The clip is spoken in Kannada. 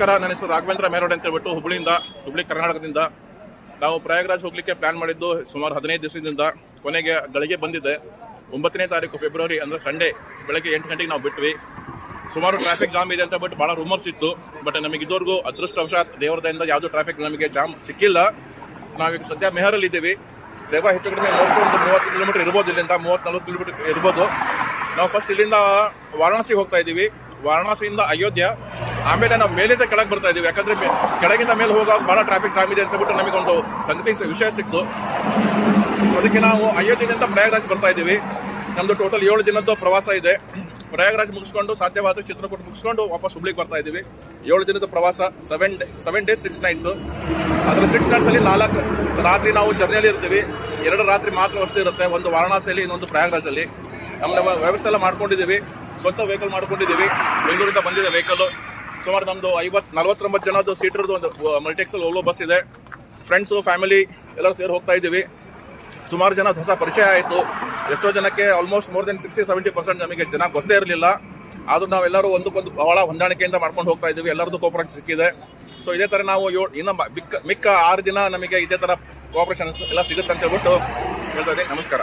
ನಮಸ್ಕಾರ. ನನ್ನ ಹೆಸರು ರಾಘವೇಂದ್ರ ಮೇರೋಡ್ ಅಂತ ಹೇಳ್ಬಿಟ್ಟು ಹುಬ್ಳಿಯಿಂದ, ಹುಬ್ಳಿ ಕರ್ನಾಟಕದಿಂದ. ನಾವು ಪ್ರಯಾಗ್ರಾಜ್ ಹೋಗ್ಲಿಕ್ಕೆ ಪ್ಲಾನ್ ಮಾಡಿದ್ದು ಸುಮಾರು ಹದಿನೈದು ದಿವಸದಿಂದ ಕೊನೆಗೆ ಗಳಿಗೆ ಬಂದಿದೆ. ಒಂಬತ್ತನೇ ತಾರೀಕು ಫೆಬ್ರವರಿ ಅಂದರೆ ಸಂಡೇ ಬೆಳಗ್ಗೆ ಎಂಟು ಗಂಟೆಗೆ ನಾವು ಬಿಟ್ವಿ. ಸುಮಾರು ಟ್ರಾಫಿಕ್ ಜಾಮ್ ಇದೆ ಅಂತ ಬಟ್ ಭಾಳ ರೂಮರ್ಸ್ ಇತ್ತು. ಬಟ್ ನಮಗೆ ಇದುವರೆಗೂ ಅದೃಷ್ಟವಶಾತ್ ದೇವರದಿಂದ ಯಾವುದೂ ಟ್ರಾಫಿಕ್ ನಮಗೆ ಜಾಮ್ ಸಿಕ್ಕಿಲ್ಲ. ನಾವೀಗ ಸದ್ಯ ಮೆಹರಲ್ಲಿ ಇದ್ದೀವಿ. ರೇವಾ ಹೆಚ್ಚು ಕಡಿಮೆ ಮೋಸ್ಟ್ ಒಂದು ಮೂವತ್ತು ಕಿಲೋಮೀಟರ್ ಇರ್ಬೋದು ಇಲ್ಲಿಂದ, ಮೂವತ್ತು ನಲ್ವತ್ತು ಕಿಲೋಮೀಟರ್ ಇರ್ಬೋದು. ನಾವು ಫಸ್ಟ್ ಇಲ್ಲಿಂದ ವಾರಾಣಸಿಗೆ ಹೋಗ್ತಾ ಇದ್ದೀವಿ. ವಾರಣಾಸಿಯಿಂದ ಅಯೋಧ್ಯ, ಆಮೇಲೆ ನಾವು ಮೇಲಿಂದ ಕೆಳಗೆ ಬರ್ತಾ ಇದ್ದೀವಿ. ಯಾಕಂದ್ರೆ ಕೆಳಗಿಂದ ಮೇಲೆ ಹೋಗೋ ಭಾಳ ಟ್ರಾಫಿಕ್ ಜಾಮ್ ಇದೆ ಅಂತ ಬಿಟ್ಟು ನಮಗೊಂದು ಸಂಗತಿ ವಿಷಯ ಸಿಕ್ತು. ಅದಕ್ಕೆ ನಾವು ಅಯೋಧ್ಯೆಯಿಂದ ಪ್ರಯಾಗರಾಜ್ ಬರ್ತಾ ಇದ್ದೀವಿ. ನಮ್ಮದು ಟೋಟಲ್ ಏಳು ದಿನದ್ದು ಪ್ರವಾಸ ಇದೆ. ಪ್ರಯಾಗರಾಜ್ ಮುಗಿಸ್ಕೊಂಡು ಸಾಧ್ಯವಾದ ಚಿತ್ರಕೂಟ ಮುಗಿಸ್ಕೊಂಡು ವಾಪಸ್ ಹುಬ್ಳಿಗೆ ಬರ್ತಾ ಇದ್ದೀವಿ. ಏಳು ದಿನದ ಪ್ರವಾಸ seven day seven days six nights ಅದರ ಸಿಕ್ಸ್ ನೈಟ್ಸಲ್ಲಿ ನಾಲ್ಕು ರಾತ್ರಿ ನಾವು ಜರ್ನಿಯಲ್ಲಿ ಇರ್ತೀವಿ. ಎರಡು ರಾತ್ರಿ ಮಾತ್ರ ವಸ್ತು ಇರುತ್ತೆ. ಒಂದು ವಾರಣಾಸಿಯಲ್ಲಿ, ಇನ್ನೊಂದು ಪ್ರಯಾಗರಾಜಲ್ಲಿ ನಮ್ಮ ವ್ಯವಸ್ಥೆ ಎಲ್ಲ ಮಾಡ್ಕೊಂಡಿದ್ದೀವಿ. ಸ್ವಂತ ವೆಹಿಕಲ್ ಮಾಡ್ಕೊಂಡಿದ್ದೀವಿ. ಬೆಂಗಳೂರಿಂದ ಬಂದಿದೆ ವೆಹಿಕಲ್ ಸುಮಾರು ನಮ್ಮದು ಐವತ್ತು ನಲ್ವತ್ತೊಂಬತ್ತು ಜನದ್ದು ಸೀಟರ್ದು ಒಂದು ಮಲ್ಟಿಕ್ಸಲ್ ಓಲೋ ಬಸ್ ಇದೆ. ಫ್ರೆಂಡ್ಸು ಫ್ಯಾಮಿಲಿ ಎಲ್ಲರೂ ಸೇರಿ ಹೋಗ್ತಾ ಇದ್ದೀವಿ. ಸುಮಾರು ಜನ ಹೊಸ ಪರಿಚಯ ಆಯಿತು. ಎಷ್ಟೋ ಜನಕ್ಕೆ almost more than sixty seventy percent ನಮಗೆ ಜನ ಗೊತ್ತೇ ಇರಲಿಲ್ಲ. ಆದರೂ ನಾವೆಲ್ಲರೂ ಒಂದಕ್ಕೊಂದು ಬಹಳ ಹೊಂದಾಣಿಕೆಯಿಂದ ಮಾಡ್ಕೊಂಡು ಹೋಗ್ತಾ ಇದ್ದೀವಿ. ಎಲ್ಲರದ್ದು ಕೋಪರೇಷನ್ ಸಿಕ್ಕಿದೆ. ಸೊ ಇದೇ ಥರ ನಾವು ಯೋ, ಇನ್ನು ಮಿಕ್ಕ ಮಿಕ್ಕ ಆರು ದಿನ ನಮಗೆ ಇದೇ ಥರ ಕೋಪರೇಷನ್ ಎಲ್ಲ ಸಿಗುತ್ತೆ ಅಂತ ಹೇಳ್ಬಿಟ್ಟು ಹೇಳ್ತಾ ಇದ್ದೀನಿ. ನಮಸ್ಕಾರ.